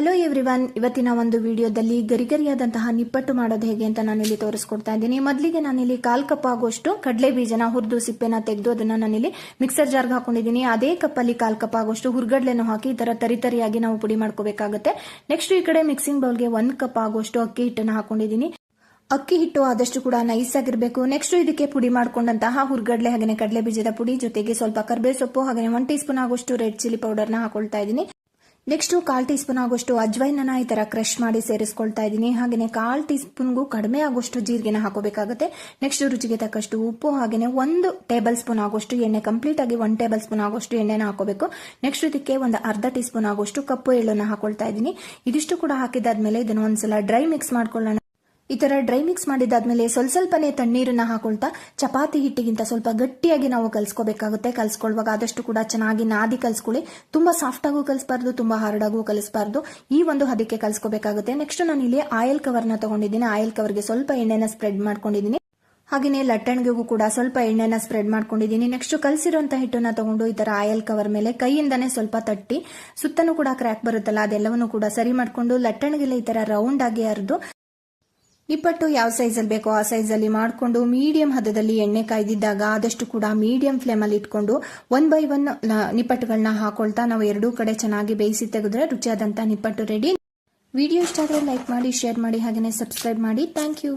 Hello everyone ಇವತ್ತಿನ ಒಂದು ವಿಡಿಯೋದಲ್ಲಿ ಗರಿಗರಿಯಾದಂತಹ ನಿಪ್ಪಟ್ಟು ಮಾಡೋದು ಹೇಗೆ ಅಂತ ನಾನಿಲ್ಲಿ ತೋರಿಸ್ಕೊಡ್ತಾ ಇದ್ದೀನಿ. ಮೊದಲಿಗೆ ನಾನಿಲ್ಲಿ ಕಾಲ್ ಕಪ್ ಆಗುವಷ್ಟು ಕಡಲೆ ಬೀಜನ ಹುರಿದು ಸಿಪ್ಪೆನ ತೆಗೆದು ಅದನ್ನ ನಾನಿಲ್ಲಿ ಮಿಕ್ಸರ್ ಜಾರ್ಗೆ ಹಾಕೊಂಡಿದ್ದೀನಿ. ಅದೇ ಕಪ್ಪಲ್ಲಿ ಕಾಲ್ ಕಪ್ ಆಗುವಷ್ಟು ಹುರ್ಗಡ್ಲೆನೂ ಹಾಕಿ ಈ ತರ ತರಿತರಿಯಾಗಿ ನಾವು ಪುಡಿ ಮಾಡ್ಕೋಬೇಕಾಗುತ್ತೆ. ನೆಕ್ಸ್ಟ್ ಈ ಕಡೆ ಮಿಕ್ಸಿಂಗ್ ಬೌಲ್ಗೆ ಒಂದ್ ಕಪ್ ಆಗುವಷ್ಟು ಅಕ್ಕಿ ಹಿಟ್ಟನ್ನು ಹಾಕೊಂಡಿದ್ದೀನಿ. ಅಕ್ಕಿ ಹಿಟ್ಟು ಆದಷ್ಟು ಕೂಡ ನೈಸ್ ಆಗಿರಬೇಕು. ನೆಕ್ಸ್ಟ್ ಇದಕ್ಕೆ ಪುಡಿ ಮಾಡ್ಕೊಂಡಂತಹ ಹುರ್ಗಡ್ಲೆ ಹಾಗೆ ಕಡಲೆ ಬೀಜದ ಪುಡಿ ಜೊತೆಗೆ ಸ್ವಲ್ಪ ಕರ್ಬೇವು ಸೊಪ್ಪು ಹಾಗೆ ಒನ್ ಟೀ ಸ್ಪೂನ್ ಆಗುವಷ್ಟು ರೆಡ್ ಚಿಲ್ಲಿ ಪೌಡರ್ನ ಹಾಕೊಳ್ತಾ ಇದ್ದೀನಿ. ನೆಕ್ಸ್ಟ್ ಕಾಲ್ ಟೀ ಸ್ಪೂನ್ ಆಗೋಷ್ಟು ಅಜ್ವೈನನ ಈ ತರ ಕ್ರಶ್ ಮಾಡಿ ಸೇರಿಸ್ಕೊಳ್ತಾ ಇದ್ದೀನಿ. ಹಾಗೆಯೇ ಕಾಲ್ ಟೀ ಸ್ಪೂನ್ಗೂ ಕಡಿಮೆ ಆಗೋಷ್ಟು ಜೀರಿಗೆನ ಹಾಕೋಬೇಕಾಗುತ್ತೆ. ನೆಕ್ಸ್ಟ್ ರುಚಿಗೆ ತಕ್ಕಷ್ಟು ಉಪ್ಪು ಹಾಗೆಯೇ ಒಂದು ಟೇಬಲ್ ಸ್ಪೂನ್ ಆಗೋಷ್ಟು ಎಣ್ಣೆ, ಕಂಪ್ಲೀಟ್ ಆಗಿ ಒನ್ ಟೇಬಲ್ ಸ್ಪೂನ್ ಆಗೋಷ್ಟು ಎಣ್ಣೆನ ಹಾಕೋಬೇಕು. ನೆಕ್ಸ್ಟ್ ಇದಕ್ಕೆ ಒಂದು ಅರ್ಧ ಟೀ ಸ್ಪೂನ್ ಆಗೋಷ್ಟು ಕಪ್ಪು ಎಳ್ಳನ್ನು ಹಾಕೊಳ್ತಾ ಇದ್ದೀನಿ. ಇದಿಷ್ಟು ಕೂಡ ಹಾಕಿದಾದ್ಮೇಲೆ ಇದನ್ನು ಒಂದ್ಸಲ ಡ್ರೈ ಮಿಕ್ಸ್ ಮಾಡ್ಕೊಳ್ಳೋಣ. ಈ ತರ ಡ್ರೈ ಮಿಕ್ಸ್ ಮಾಡಿದಾದ್ಮೇಲೆ ಸ್ವಲ್ಪ ಸ್ವಲ್ಪನೇ ತಣ್ಣೀರನ್ನ ಹಾಕೊಳ್ತಾ ಚಪಾತಿ ಹಿಟ್ಟಿಗಿಂತ ಸ್ವಲ್ಪ ಗಟ್ಟಿಯಾಗಿ ನಾವು ಕಲ್ಸ್ಕೋಬೇಕಾಗುತ್ತೆ. ಕಲ್ಸ್ಕೊಳ್ಳುವಾಗ ಆದಷ್ಟು ಕೂಡ ಚೆನ್ನಾಗಿ ನಾದಿ ಕಲಿಸ್ಕೊಳ್ಳಿ. ತುಂಬಾ ಸಾಫ್ಟ್ ಆಗು ತುಂಬ ತುಂಬಾ ಹಾರ್ಡ್ ಆಗು ಕಲಿಸಬಾರ್ದು. ಈ ಒಂದು ಹದಕ್ಕೆ ಕಲ್ಸ್ಕೋಬೇಕಾಗುತ್ತೆ. ನೆಕ್ಸ್ಟ್ ನಾನು ಇಲ್ಲಿ ಆಯಿಲ್ ಕವರ್ನ ತಗೊಂಡಿದ್ದೀನಿ. ಆಯಿಲ್ ಕವರ್ಗೆ ಸ್ವಲ್ಪ ಎಣ್ಣೆನ ಸ್ಪ್ರೆಡ್ ಮಾಡ್ಕೊಂಡಿದ್ದೀನಿ. ಹಾಗೆಯೇ ಲಟ್ಟಣಿಗೆಗೂ ಕೂಡ ಸ್ವಲ್ಪ ಎಣ್ಣೆನ ಸ್ಪ್ರೆಡ್ ಮಾಡ್ಕೊಂಡಿದ್ದೀನಿ. ನೆಕ್ಸ್ಟ್ ಕಲಸಿರುವಂತಹ ಹಿಟ್ಟನ್ನ ತಗೊಂಡು ಈ ತರ ಆಯಿಲ್ ಕವರ್ ಮೇಲೆ ಕೈಯಿಂದನೇ ಸ್ವಲ್ಪ ತಟ್ಟಿ, ಸುತ್ತನೂ ಕೂಡ ಕ್ರ್ಯಾಕ್ ಬರುತ್ತಲ್ಲ ಅದೆಲ್ಲವನ್ನೂ ಕೂಡ ಸರಿ ಮಾಡ್ಕೊಂಡು ಲಟ್ಟಣಿಗೆಲ್ಲ ಈ ತರ ರೌಂಡ್ ಆಗಿ ಅರ್ದು ನಿಪ್ಪಟ್ಟು ಯಾವ ಸೈಜಲ್ಲಿ ಬೇಕೋ ಆ ಸೈಜಲ್ಲಿ ಮಾಡಿಕೊಂಡು ಮೀಡಿಯಂ ಹದದಲ್ಲಿ ಎಣ್ಣೆ ಕಾಯ್ದಿದ್ದಾಗ ಆದಷ್ಟು ಕೂಡ ಮೀಡಿಯಂ ಫ್ಲೇಮಲ್ಲಿ ಇಟ್ಕೊಂಡು ಒನ್ ಬೈ ಒನ್ ನಿಪ್ಪಟ್ಟುಗಳನ್ನ ಹಾಕೊಳ್ತಾ ನಾವು ಎರಡೂ ಕಡೆ ಚೆನ್ನಾಗಿ ಬೇಯಿಸಿ ತೆಗೆದ್ರೆ ರುಚಿಯಾದಂಥ ನಿಪ್ಪಟ್ಟು ರೆಡಿ ವಿಡಿಯೋ ಇಷ್ಟ ಆದರೆ ಲೈಕ್ ಮಾಡಿ ಶೇರ್ ಮಾಡಿ ಹಾಗೆಯೇ ಸಬ್ಸ್ಕ್ರೈಬ್ ಮಾಡಿ. Thank you